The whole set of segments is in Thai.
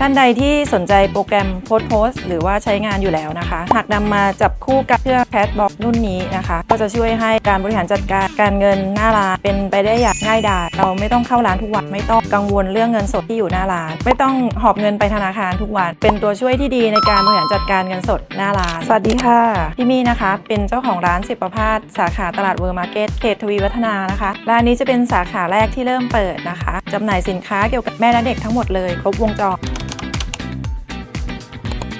ท่านใดที่สนใจโปรแกรมโพสโพสหรือว่าใช้งานอยู่แล้วนะคะ หากนำมาจับคู่กับเครื่องแคสบ็อกรุ่นนี้นะคะ ก็จะช่วยให้การบริหารจัดการการเงินหน้าร้านเป็นไปได้อย่างง่ายดายเราไม่ต้องเข้าร้านทุกวันไม่ต้องกังวลเรื่องเงินสดที่อยู่หน้าร้าน ไม่ต้องหอบเงินไปธนาคารทุกวัน เป็นตัวช่วยที่ดีในการบริหารจัดการเงินสดหน้าร้าน สวัสดีค่ะพี่มี่นะคะ เป็นเจ้าของร้านสิบประพาสสาขาตลาดเวอร์มาร์เก็ตเขตทวีวัฒนานะคะร้านนี้จะเป็นสาขาแรกที่เริ่มเปิดนะคะจำหน่ายสินค้าเกี่ยวกับแม่และเด็กทั้งหมดเลยครบวงจร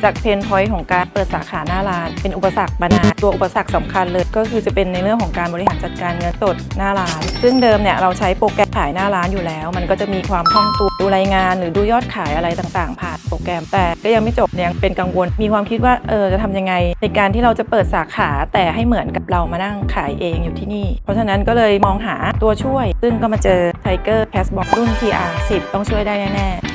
จากเพนพอยต์ของการเปิดสาขาหน้าร้าน เป็นอุปสรรคมานาตัวอุปสรรคสำคัญเลย ก็คือจะเป็นในเรื่องของการบริหารจัดการเงินสดหน้าร้าน ซึ่งเดิมเนี่ยเราใช้โปรแกรมขายหน้าร้านอยู่แล้ว มันก็จะมีความคล่องตัวดูรายงาน หรือดูยอดขายอะไรต่างๆ ผ่านโปรแกรมแต่ก็ยังไม่จบยังเป็นกังวล มีความคิดว่าเออจะทำยังไง ในการที่เราจะเปิดสาขาแต่ให้เหมือนกับเรามานั่งขายเองอยู่ที่นี่ เพราะฉะนั้นก็เลยมองหาตัวช่วย ซึ่งก็มาเจอ Tiger Cashbox รุ่น TR 10 ต้องช่วยได้แน่ๆ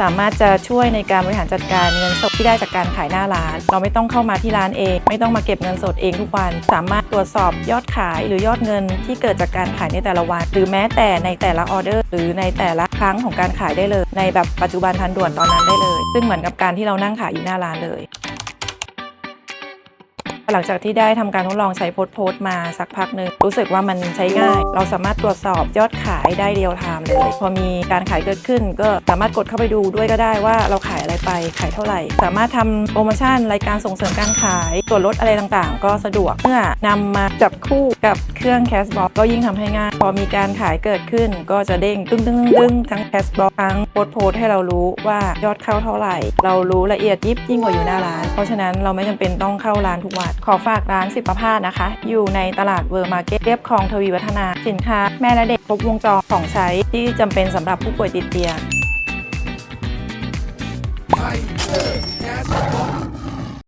สามารถจะช่วยในการบริหารจัดการเงินสดที่ได้จากการขายหน้าร้าน เราไม่ต้องเข้ามาที่ร้านเอง ไม่ต้องมาเก็บเงินสดเองทุกวัน สามารถตรวจสอบยอดขายหรือยอดเงินที่เกิดจากการขายในแต่ละวัน หรือแม้แต่ในแต่ละออเดอร์ หรือในแต่ละครั้งของการขายได้เลย ในแบบปัจจุบันทันด่วนตอนนั้นได้เลย ซึ่งเหมือนกับการที่เรานั่งขายอยู่หน้าร้านเลย หลังจากที่ได้ทำการทดลองใช้โพสต์โพสต์มาสักพักหนึ่งรู้สึกว่ามันใช้ง่าย เราสามารถตรวจสอบยอดขายได้เรียลไทม์เลย พอมีการขายเกิดขึ้น ก็สามารถกดเข้าไปดูด้วยก็ได้ว่าเราขายอะไรไปขายเท่าไหร่ สามารถทำโปรโมชั่นรายการส่งเสริมการขายส่วนลดอะไรต่างๆ ก็สะดวกเมื่อนำมาจับคู่กับเครื่องแคสบ็อกก็ยิ่งทำให้ง่ายพอมีการขายเกิดขึ้น ก็จะเด้งตึ้งตึ้งตึ้งทั้งแคสบ็อกทั้งโพสต์โพสต์ให้เรารู้ว่ายอดเข้าเท่าไหร่ เรารู้ละเอียดยิบยิ่งกว่าอยู่หน้าร้าน เพราะฉะนั้นเราไม่จำเป็นต้องเข้าร้านทุกวันขอฝากร้านสิบประพาสนะคะ อยู่ในตลาดเวอร์มาร์เก็ตเรียบคลองทวีวัฒนา สินค้า แม่และเด็กครบวงจรของใช้ที่จำเป็นสำหรับผู้ป่วยติดเตียง